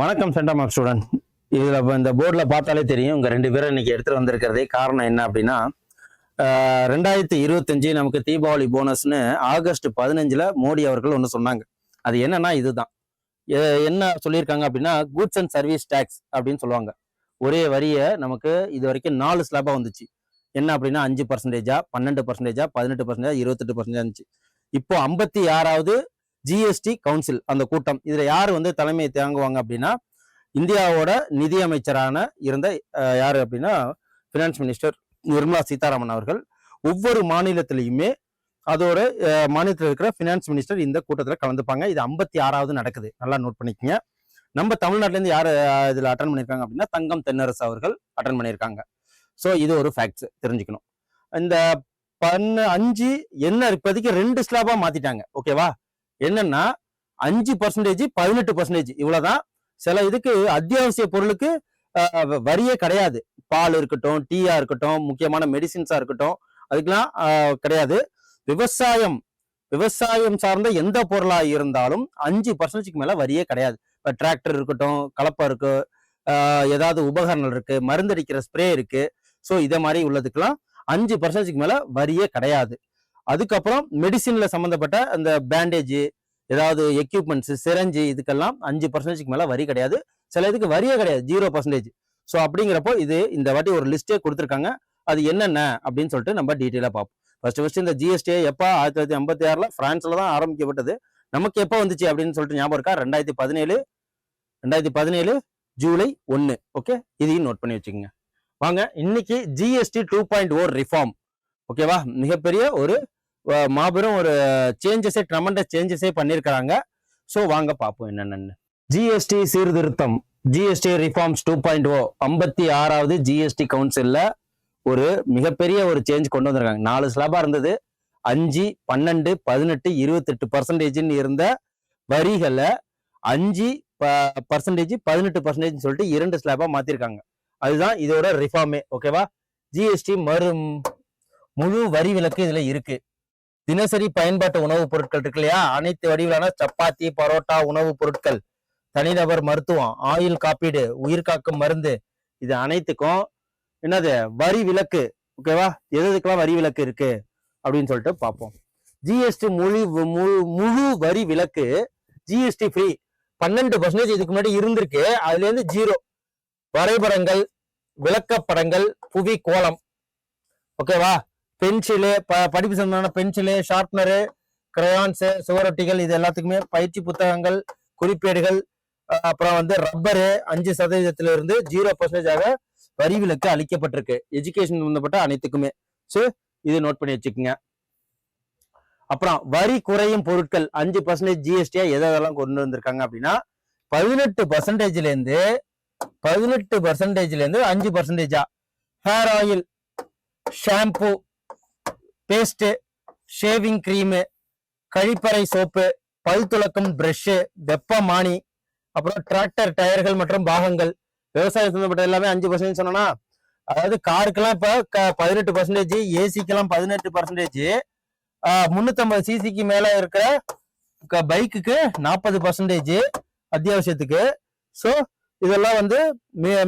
வணக்கம் centum of student இதில் இப்போ இந்த போர்டில் பார்த்தாலே தெரியும் உங்கள் ரெண்டு பேரும் இன்னைக்கு எடுத்துகிட்டு வந்திருக்கிறதே காரணம் என்ன அப்படின்னா ஆஹ், ரெண்டாயிரத்தி இருபத்தஞ்சு நமக்கு தீபாவளி போனஸ்னு ஆகஸ்ட் பதினஞ்சில் மோடி அவர்கள் ஒன்று சொன்னாங்க. அது என்னன்னா இதுதான். என்ன சொல்லியிருக்காங்க அப்படின்னா கூட்ஸ் அண்ட் சர்வீஸ் டேக்ஸ் அப்படின்னு சொல்லுவாங்க. ஒரே வரியை நமக்கு இது வரைக்கும் நாலு ஸ்லாபாக வந்துச்சு. என்ன அப்படின்னா அஞ்சு பர்சன்டேஜா பன்னெண்டு பர்சன்டேஜா பதினெட்டு பர்சன்டேஜா இருபத்தெட்டு பர்சன்டேஜ் இருந்துச்சு. இப்போ ஐம்பத்தி ஆறாவது ஜிஎஸ்டி கவுன்சில் அந்த கூட்டம். இதுல யார் வந்து தலைமையை தாங்குவாங்க அப்படின்னா இந்தியாவோட நிதியமைச்சரான இருந்த யார் அப்படின்னா ஃபினான்ஸ் மினிஸ்டர் நிர்மலா சீதாராமன் அவர்கள். ஒவ்வொரு மாநிலத்திலையுமே அதோட மாநிலத்தில் இருக்கிற ஃபினான்ஸ் மினிஸ்டர் இந்த கூட்டத்தில் கலந்துப்பாங்க. இது ஐம்பத்தி ஆறாவது நடக்குது. நல்லா நோட் பண்ணிக்கங்க. நம்ம தமிழ்நாட்டிலேருந்து யார் இதில் அட்டன் பண்ணியிருக்காங்க அப்படின்னா தங்கம் தென்னரசு அவர்கள் அட்டன் பண்ணியிருக்காங்க ஸோ இது ஒரு ஃபேக்ட்ஸ் தெரிஞ்சுக்கணும். இந்த பன்னு அஞ்சு என்ன இப்போதைக்கு ரெண்டு ஸ்லாபாக மாத்திட்டாங்க. ஓகேவா என்னன்னா அஞ்சு பர்சன்டேஜ் பதினெட்டு பர்சன்டேஜ் இவ்வளோதான் சில இதுக்கு அத்தியாவசிய பொருளுக்கு வ- வரியே கிடையாது. பால் இருக்கட்டும் டீயா இருக்கட்டும் முக்கியமான மெடிசின்ஸா இருக்கட்டும் அதுக்கெல்லாம் கிடையாது. விவசாயம் விவசாயம் சார்ந்த எந்த பொருளா இருந்தாலும் அஞ்சு பர்சன்டேஜ்க்கு மேல வரியே கிடையாது. இப்போ டிராக்டர் இருக்கட்டும் கலப்பை இருக்கு ஏதாவது உபகரணங்கள் இருக்கு மருந்தடிக்கிற ஸ்ப்ரே இருக்கு ஸோ இதை மாதிரி உள்ளதுக்கெல்லாம் அஞ்சு பர்சன்டேஜ்க்கு மேலே வரியே கிடையாது. அதுக்கப்புறம் மெடிசினில் சம்மந்தப்பட்ட அந்த பேண்டேஜ் ஏதாவது எக்யூப்மெண்ட்ஸ் சிரஞ்சு இதுக்கெல்லாம் அஞ்சு பர்சன்டேஜ்க்கு மேலே வரி கிடையாது. சில இதுக்கு வரியே கிடையாது ஜீரோ பர்சன்டேஜ் ஸோ அப்படிங்கிறப்போ இது இந்த வாட்டி ஒரு லிஸ்ட்டே கொடுத்துருக்காங்க. அது என்னென்ன அப்படின்னு சொல்லிட்டு நம்ம டீட்டெயிலாக பார்ப்போம். ஃபர்ஸ்ட் ஃபர்ஸ்ட் இந்த ஜிஎஸ்டி எப்போ ஆயிரத்தி தொள்ளாயிரத்தி ஐம்பத்தி ஆறில் ஃப்ரான்ஸில் தான் ஆரம்பிக்கப்பட்டது. நமக்கு எப்போ வந்துச்சு அப்படின்னு சொல்லிட்டு ஞாபகம் இருக்கா? ரெண்டாயிரத்தி பதினேழு ரெண்டாயிரத்தி பதினேழு ஜூலை ஒன்று ஓகே இதையும் நோட் பண்ணி வச்சுக்கோங்க. வாங்க இன்னைக்கு GST two point O reform ஓகேவா மிகப்பெரிய ஒரு மாபெரும் ஒரு சேஞ்சஸே ட்ரமண்ட சேஞ்சஸே பண்ணியிருக்கிறாங்க ஸோ வாங்க பார்ப்போம் என்னென்னு ஜிஎஸ்டி சீர்திருத்தம். GST reforms two point O ஐம்பத்தி ஆறாவது ஜிஎஸ்டி கவுன்சிலில் ஒரு மிகப்பெரிய ஒரு சேஞ்ச் கொண்டு வந்திருக்காங்க. நாலு ஸ்லாபாக இருந்தது. அஞ்சு பன்னெண்டு பதினெட்டு இருபத்தெட்டு பர்சன்டேஜ்னு இருந்த வரிகளை அஞ்சு பர்சன்டேஜ் பதினெட்டு பர்சன்டேஜ்னு சொல்லிட்டு இரண்டு ஸ்லாபாக மாற்றிருக்காங்க அதுதான் இதோட ரிஃபார்மே ஓகேவா ஜிஎஸ்டி மறு முழு வரி விலக்கு இதுல இருக்கு. தினசரி பயன்பாட்டு உணவுப் பொருட்கள் இருக்கு இல்லையா? அனைத்து வடிவிலான சப்பாத்தி பரோட்டா உணவுப் பொருட்கள். தனிநபர் மருத்துவம் ஆயுள் காப்பீடு உயிர் காக்கும் மருந்து இது அனைத்துக்கும் என்னது? வரி விலக்கு ஓகேவா எது எதுக்கெல்லாம் வரி விலக்கு இருக்கு? அப்படின்னு சொல்லிட்டு பார்ப்போம். ஜிஎஸ்டி முழு முழு முழு வரி விலக்கு ஜிஎஸ்டி ஃப்ரீ பன்னெண்டு பர்சன்டேஜ் இதுக்கு முன்னாடி இருந்திருக்கு. அதுல இருந்து ஜீரோ வரைபடங்கள் விளக்கப்படங்கள் புவி கோலம் ஓகேவா பென்சிலு ப படிப்பு சம்பந்தமான பென்சிலு ஷார்ப்னரு கிரையான்ஸு சுவரொட்டிகள் இது எல்லாத்துக்குமே பயிற்சி புத்தகங்கள் குறிப்பேடுகள் அப்புறம் வந்து ரப்பரு அஞ்சு சதவீதத்திலிருந்து ஜீரோ பர்சன்டேஜாக வரி விலக்கு அளிக்கப்பட்டிருக்கு. எஜுகேஷன் சம்பந்தப்பட்ட அனைத்துக்குமே. ஸோ இது நோட் பண்ணி வச்சுக்கோங்க. அப்புறம் வரி குறையும் பொருட்கள் அஞ்சு பர்சன்டேஜ் ஜிஎஸ்டியா எதெல்லாம் கொண்டு வந்திருக்காங்க அப்படின்னா பதினெட்டு பர்சன்டேஜ்லேருந்து பதினெட்டு பர்சன்டேஜ்ல இருந்து அஞ்சு பர்சன்டேஜா hair oil shampoo paste shaving cream கழிப்பறை சோப்பு பல் துலக்கும் பிரஷ்ஷு வெப்பமானி அப்புறம் டிராக்டர் டயர்கள் மற்றும் பாகங்கள். விவசாயம் சம்பந்தப்பட்ட எல்லாமே அஞ்சு பர்சன்டேஜ் சொன்னா அதாவது காருக்கெல்லாம் இப்போ பதினெட்டு பர்சன்டேஜ் ஏசிக்கெல்லாம் பதினெட்டு பர்சன்டேஜ் முந்நூற்றம்பது சிசிக்கு மேல இருக்கிற பைக்குக்கு நாற்பது பர்சன்டேஜ் அத்தியாவசியத்துக்கு. ஸோ இதெல்லாம் வந்து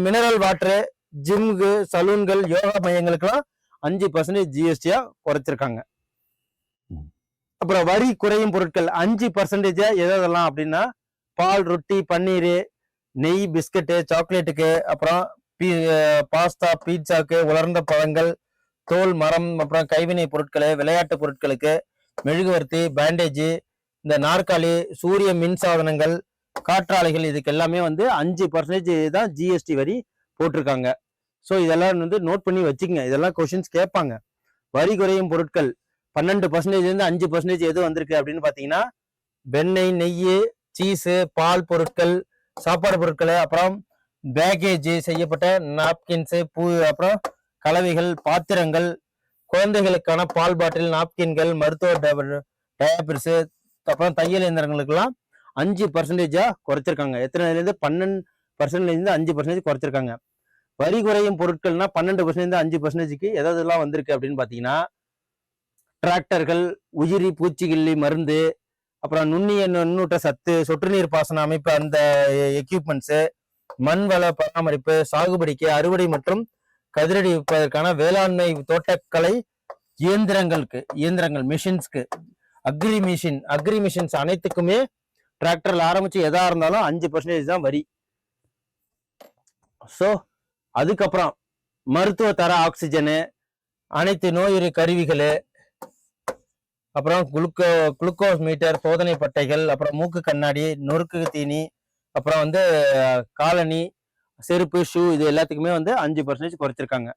மினரல் வாட்டரு ஜிம்கு சலூன்கள் யோகா மையங்களுக்கெல்லாம் அஞ்சு பர்சன்டேஜ் ஜிஎஸ்டியா குறைச்சிருக்காங்க. அப்புறம் வரி குறையும் பொருட்கள் அஞ்சு பர்சன்டேஜா எதெல்லாம் அப்படின்னா பால் ரொட்டி பன்னீர் நெய் பிஸ்கட்டு சாக்லேட்டுக்கு அப்புறம் பீ- பாஸ்தா பீட்சாக்கு உலர்ந்த பழங்கள் தோல் மரம் அப்புறம் கைவினை பொருட்கள் விளையாட்டு பொருட்களுக்கு மெழுகுவர்த்தி பேண்டேஜ் இந்த நாற்காலி சூரிய மின் சாதனங்கள் காற்றாலைகள் இதுக்கு எல்லாமே வந்து அஞ்சு பர்சன்டேஜ் தான் ஜிஎஸ்டி வரி போட்டிருக்காங்க. ஸோ இதெல்லாம் வந்து நோட் பண்ணி வச்சுக்கோங்க. இதெல்லாம் கொஷின்ஸ் கேட்பாங்க. வரி குறையும் பொருட்கள் பன்னெண்டு பர்சன்டேஜ்லேருந்து அஞ்சு பர்சன்டேஜ் எது வந்திருக்கு அப்படின்னு பார்த்தீங்கன்னா வெண்ணெய் நெய் சீஸு பால் பொருட்கள் சாப்பாடு பொருட்கள் அப்புறம் பேக்கேஜ் செய்யப்பட்ட நாப்கின்ஸு பூ அப்புறம் கலவைகள் பாத்திரங்கள் குழந்தைகளுக்கான பால் பாட்டில் நாப்கின்கள் மருத்துவ டயப்பர்ஸு அப்புறம் தையல் இயந்திரங்களுக்கெல்லாம் அஞ்சு பர்சன்டேஜா குறைச்சிருக்காங்க. எத்தனைலேருந்து பன்னெண்டு பர்சன்ட்லேருந்து அஞ்சு பர்சன்டேஜ் குறைச்சிருக்காங்க. வரி குறையும் பொருட்கள்னா பன்னெண்டு பர்சன்டேஜ் அஞ்சு பர்சன்டேஜ்க்கு எதாவதுலாம் வந்திருக்கு அப்படின்னு பார்த்தீங்கன்னா டிராக்டர்கள் உயிரி பூச்சிகில்லி மருந்து அப்புறம் நுண்ணிய நுண்ணூட்ட சத்து சொட்டு நீர் பாசன அமைப்பு அந்த எக்யூப்மெண்ட்ஸு மண் வள பராமரிப்பு சாகுபடிக்கு அறுவடை மற்றும் கதிரடி வைப்பதற்கான வேளாண்மை தோட்டக்கலை இயந்திரங்களுக்கு இயந்திரங்கள் மிஷின்ஸ்க்கு அக்ரி மிஷின் அக்ரி மிஷின்ஸ் அனைத்துக்குமே டிராக்டர்ல ஆரம்பிச்சு எதா இருந்தாலும் அஞ்சு பர்சன்டேஜ் தான் வரி. ஸோ அதுக்கப்புறம் மருத்துவ தர ஆக்சிஜனு அனைத்து நோயுறு கருவிகள் அப்புறம் குளுக்கோ குளுக்கோஸ் மீட்டர் சோதனை பட்டைகள் அப்புறம் மூக்கு கண்ணாடி நொறுக்கு தீனி அப்புறம் வந்து காலனி செருப்பு ஷூ இது எல்லாத்துக்குமே வந்து அஞ்சு பர்சன்டேஜ் குறைச்சிருக்காங்க.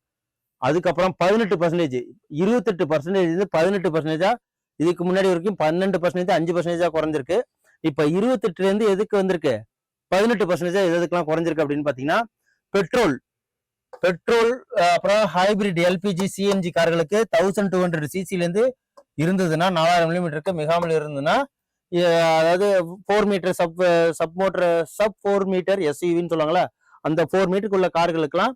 அதுக்கப்புறம் பதினெட்டு பர்சன்டேஜ் இருபத்தெட்டு பர்சன்டேஜ் பதினெட்டு பர்சன்டேஜா இதுக்கு முன்னாடி வரைக்கும் பன்னெண்டு பர்சன்டேஜ் அஞ்சு பர்சன்டேஜா குறைஞ்சிருக்கு. இப்ப இருபத்தெட்டுல இருந்து எதுக்கு வந்திருக்கு? பதினெட்டு பர்சன்டேஜா எது எதுக்கெல்லாம் குறைஞ்சிருக்கு அப்படின்னு பாத்தீங்கன்னா பெட்ரோல் பெட்ரோல் அப்புறம் ஹைபிரிட் எல்பிஜி சிஎன்ஜி கார்களுக்கு தௌசண்ட் டூ ஹண்ட்ரட் சிசில இருந்து இருந்ததுன்னா நாலாயிரம் மில்லிமீட்டருக்கு மிகாமல் இருந்ததுன்னா அதாவது four meter sub sub motor sub four meter எஸ்யூவின்னு சொல்லுவாங்களா அந்த ஃபோர் மீட்டருக்குள்ள கார்களுக்கெல்லாம்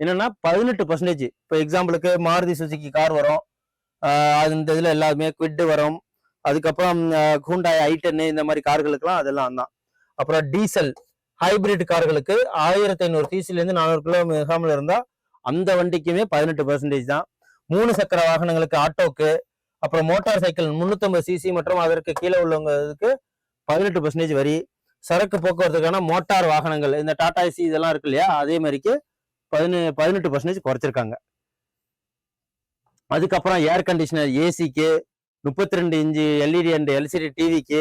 என்னன்னா பதினெட்டு பர்சன்டேஜ் இப்போ எக்ஸாம்பிளுக்கு மாருதி சுசுகி கார் வரும். அது இந்த இதில் எல்லாமே குவிட் வரும். அதுக்கப்புறம் ஹூண்டாய் ஐ இந்த மாதிரி கார்களுக்கெல்லாம் அதெல்லாம் தான். அப்புறம் டீசல் ஹைபிரிட் கார்களுக்கு ஆயிரத்தி ஐநூறு சிசிலேருந்து நானூறு கிலோ மிகாமல் இருந்தால் அந்த வண்டிக்குமே பதினெட்டு பர்சன்டேஜ் தான். மூணு சக்கர வாகனங்களுக்கு ஆட்டோக்கு அப்புறம் மோட்டார் சைக்கிள் முந்நூற்றம்பது சிசி மற்றும் அதற்கு கீழே உள்ளவங்களுக்கு பதினெட்டு பர்சன்டேஜ் வரி. சரக்கு போக்குவரத்துக்கான மோட்டார் வாகனங்கள் இந்த டாடா ஏசி இதெல்லாம் இருக்கு இல்லையா அதே மாதிரிக்கு பதினெ பதினெட்டு பர்சன்டேஜ் குறைச்சிருக்காங்க. அதுக்கப்புறம் ஏர் கண்டிஷனர் ஏசிக்கு முப்பத்தி ரெண்டு இன்ச்சு எல்இடி அண்ட் எல்சிடி டிவிக்கு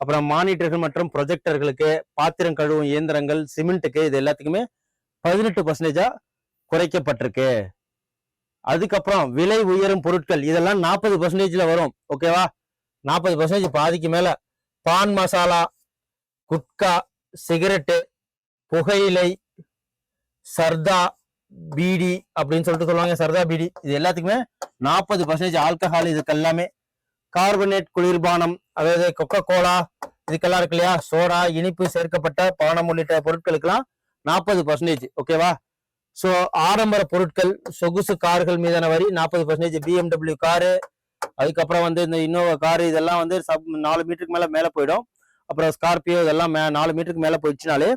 அப்புறம் மானிட்டர்கள் மற்றும் ப்ரொஜெக்டர்களுக்கு பாத்திரம் கழுவும் இயந்திரங்கள் சிமெண்ட்டுக்கு இது எல்லாத்துக்குமே பதினெட்டு பர்சன்டேஜா குறைக்கப்பட்டிருக்கு. அதுக்கப்புறம் விலை உயரும் பொருட்கள் இதெல்லாம் நாற்பது பர்சன்டேஜ்ல வரும். ஓகேவா நாற்பது பர்சன்டேஜ் பாதிக்கு மேல. பான் மசாலா குட்கா சிகரெட்டு புகையிலை சர்தா பீடி அப்படின்னு சொல்லிட்டு சொல்லுவாங்க. சர்தா பீடி இது எல்லாத்துக்குமே நாற்பது பர்சன்டேஜ் ஆல்கஹால் இதுக்கு எல்லாமே கார்பனேட் குளிர்பானம் அதாவது கொக்கோ கோலா இதுக்கெல்லாம் இருக்கு இல்லையா? சோடா இனிப்பு சேர்க்கப்பட்ட பானம் உள்ளிட்ட பொருட்களுக்கெல்லாம் நாற்பது பர்சன்டேஜ் ஓகேவா ஸோ ஆடம்பர பொருட்கள் சொகுசு கார்கள் மீதான வரி நாற்பது பர்சன்டேஜ் பிஎம்டபிள்யூ காரு அதுக்கப்புறம் வந்து இந்த இன்னோவா காரு இதெல்லாம் வந்து சப் நாலு மீட்டருக்கு மேலே மேலே போயிடும். அப்புறம் ஸ்கார்பியோ இதெல்லாம் மே நாலு மீட்டருக்கு மேலே போயிடுச்சுனாலே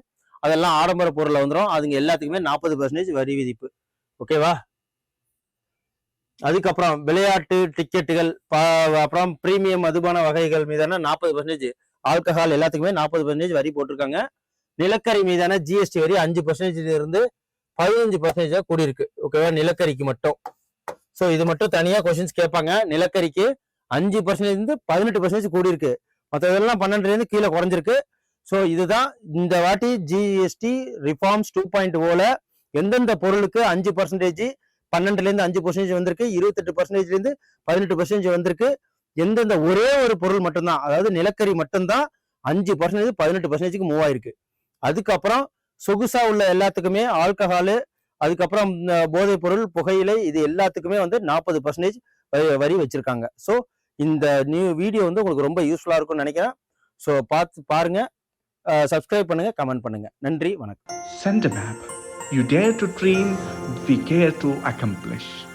அதெல்லாம் ஆடம்பர பொருளை வந்துடும் அதுங்க எல்லாத்துக்குமே நாற்பது பர்சன்டேஜ் வரி விதிப்பு ஓகேவா அதுக்கப்புறம் விளையாட்டு டிக்கெட்டுகள் பா அப்புறம் பிரீமியம் மதுபான வகைகள் மீதான நாற்பது பர்சன்டேஜ் ஆல்கஹால் எல்லாத்துக்குமே நாற்பது பர்சன்டேஜ் வரி போட்டிருக்காங்க. நிலக்கரி மீதான ஜிஎஸ்டி வரி அஞ்சு பர்சன்டேஜ்ல இருந்து பதினஞ்சு பர்சன்டேஜா கூடியிருக்கு. ஓகேவா நிலக்கரிக்கு மட்டும். ஸோ இது மட்டும் தனியாக கொஸ்டின்ஸ் கேட்பாங்க. நிலக்கரிக்கு அஞ்சு பர்சன்டேஜ் இருந்து பதினெட்டு பர்சன்டேஜ் கூடியிருக்கு. மற்ற இதெல்லாம் பன்னெண்டுலேருந்து கீழே குறைஞ்சிருக்கு. ஸோ இதுதான் இந்த வாட்டி ஜிஎஸ்டி ரிஃபார்ம்ஸ் டூ பாயிண்ட் ஓல எந்தெந்த பொருளுக்கு அஞ்சு பர்சன்டேஜ் பன்னெண்டுலேருந்து அஞ்சு பர்சன்டேஜ் வந்திருக்கு இருபத்தெட்டு பர்சன்டேஜ்லேருந்து பதினெட்டு பர்சன்டேஜ் வந்திருக்கு. எந்தெந்த ஒரே ஒரு பொருள் மட்டும்தான் அதாவது நிலக்கரி மட்டும்தான் அஞ்சு பர்சன்டேஜ் பதினெட்டு பர்சன்டேஜ்க்கு மூவ் ஆயிருக்கு. அதுக்கப்புறம் சொகுசா உள்ள எல்லாத்துக்குமே ஆல்கஹாலு அதுக்கப்புறம் போதைப் பொருள் புகையிலை இது எல்லாத்துக்குமே வந்து நாற்பது பர்சன்டேஜ் வரி வச்சிருக்காங்க. ஸோ இந்த நியூ வீடியோ வந்து உங்களுக்கு ரொம்ப யூஸ்ஃபுல்லாக இருக்கும்னு நினைக்கிறேன். ஸோ பார்த்து பாருங்க சப்ஸ்கிரைப் பண்ணுங்க கமெண்ட் பண்ணுங்க. நன்றி வணக்கம். Send a map. You dare to dream, we care to accomplish.